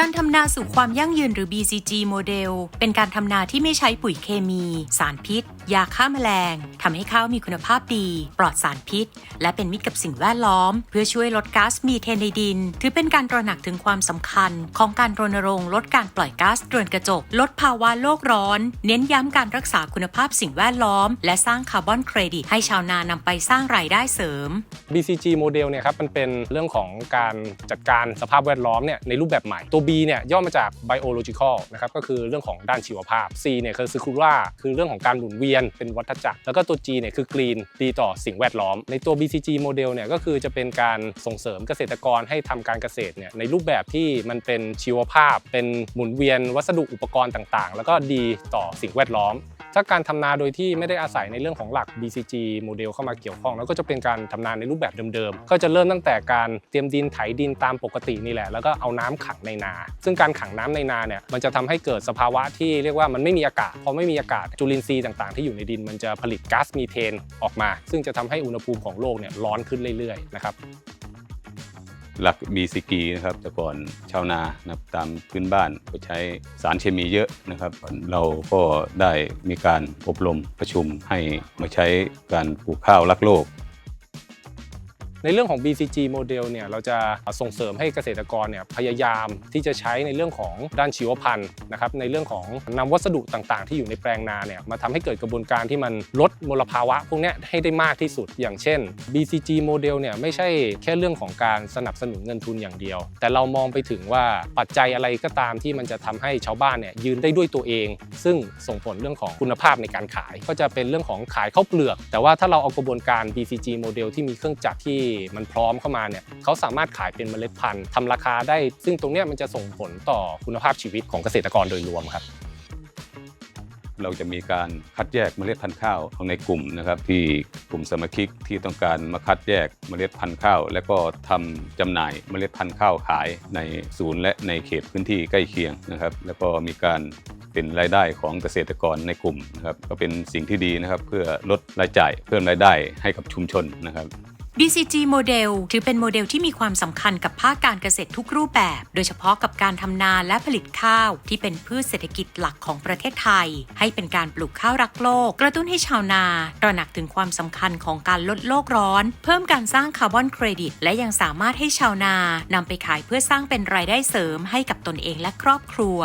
การทำนาสู่ความยั่งยืนหรือ BCG โมเดล เป็นการทำนาที่ไม่ใช้ปุ๋ยเคมี สารพิษ ยาฆ่าแมลงทำให้ข้าวมีคุณภาพดี ปลอดสารพิษ และเป็นมิตรกับสิ่งแวดล้อม เพื่อช่วยลดก๊าซมีเทนในดิน ถือเป็นการตระหนักถึงความสำคัญ ของการรณรงค์ลดการปล่อยก๊าซเรือนกระจก ลดภาวะโลกร้อน เน้นย้ำการรักษาคุณภาพสิ่งแวดล้อม และสร้างคาร์บอนเครดิตให้ชาวนานำไปสร้างรายได้เสริม BCG โมเดลเนี่ยครับมันเป็นเรื่องของการจัดการสภาพแวดล้อมเนี่ยในรูปแบบใหม่ตัว B เนี่ยย่อมาจาก biological นะครับก็คือเรื่องของด้านชีวภาพ C เนี่ยคือ circular คือเรื่องของการหมุนเวียนเป็นวัฏจักร แล้วก็ตัว G เนี่ยคือ green ดีต่อสิ่งแวดล้อม ในตัว BCG โมเดลเนี่ยก็คือจะเป็นการส่งเสริมเกษตรกรให้ทำการเกษตรเนี่ยในรูปแบบที่มันเป็นชีวภาพ เป็นหมุนเวียนวัสดุอุปกรณ์ต่างๆ แล้วก็ดีต่อสิ่งแวดล้อม ถ้าการทำนาโดยที่ไม่ได้อาศัยในเรื่องของหลัก BCG โมเดลเข้ามาเกี่ยวข้อง แล้วก็จะเป็นการทำนาในรูปแบบเดิมๆ ก็จะเริ่มตั้งแต่การเตรียมดินไถดินตามปกตินี่แหละ แล้วก็เอาน้ำขังในนา ซึ่งการขังน้ำในนาเนี่ยมันจะทำให้เกิดสภาวะที่เรียกว่ามันไม่มีอากาศพอไม่มีอากาศจุลินทรีย์ต่างๆ ที่อยู่ในดินมันจะผลิตก๊าซมีเทนออกมา ซึ่งจะทำให้อุณหภูมิของโลกเนี่ยร้อนขึ้นเรื่อยๆนะครับ หลักบีซิกีนะครับแต่ก่อนชาวนานะครับตามพื้นบ้านก็ใช้สารเคมีเยอะนะครับ เราก็ได้มีการอบรมประชุมให้มาใช้การปลูกข้าวรักโลก ในเรื่องของ BCG โมเดลเนี่ยเราจะส่งเสริมให้เกษตรกรเนี่ยพยายามที่จะใช้ในเรื่องของด้านชีวพันธุ์นะครับในเรื่องของนำวัสดุต่างๆ ที่อยู่ในแปลงนาเนี่ยมาทำให้เกิดกระบวนการที่มันลดมลภาวะพวกนี้ให้ได้มากที่สุด อย่างเช่น BCG โมเดลเนี่ยไม่ใช่แค่เรื่องของการสนับสนุนเงินทุนอย่างเดียว แต่เรามองไปถึงว่าปัจจัยอะไรก็ตามที่มันจะทำให้ชาวบ้านเนี่ยยืนได้ด้วยตัวเอง ซึ่งส่งผลเรื่องของคุณภาพในการขาย ก็จะเป็นเรื่องของขายข้าวเปลือก แต่ว่าถ้าเราเอากระบวนการ BCG โมเดลที่มีเครื่องจักรที่มันพร้อมเข้ามาเนี่ยเขาสามารถขายเป็นเมล็ดพันธุ์ทำราคาได้ ซึ่งตรงนี้มันจะส่งผลต่อคุณภาพชีวิตของเกษตรกรโดยรวมครับเราจะมีการคัดแยกเมล็ดพันธุ์ข้าวในกลุ่มนะครับที่กลุ่มสมาชิกที่ต้องการมาคัดแยกเมล็ดพันธุ์ข้าว และก็ทำจำหน่ายเมล็ดพันธุ์ข้าวขายในศูนย์และในเขตพื้นที่ใกล้เคียงนะครับ แล้วก็มีการเป็นรายได้ของเกษตรกรในกลุ่มนะครับก็เป็นสิ่งที่ดีนะครับ เพื่อลดรายจ่ายเพิ่มรายได้ให้กับชุมชนนะครับ BCG โมเดลถือเป็นโมเดลที่มีความสำคัญกับภาคการเกษตรทุกรูปแบบ โดยเฉพาะกับการทำนาและผลิตข้าว ที่เป็นพืชเศรษฐกิจหลักของประเทศไทย ให้เป็นการปลูกข้าวรักโลก กระตุ้นให้ชาวนาตระหนักถึงความสำคัญของการลดโลกร้อน เพิ่มการสร้างคาร์บอนเครดิต และยังสามารถให้ชาวนานำไปขายเพื่อสร้างเป็นรายได้เสริมให้กับตนเองและครอบครัว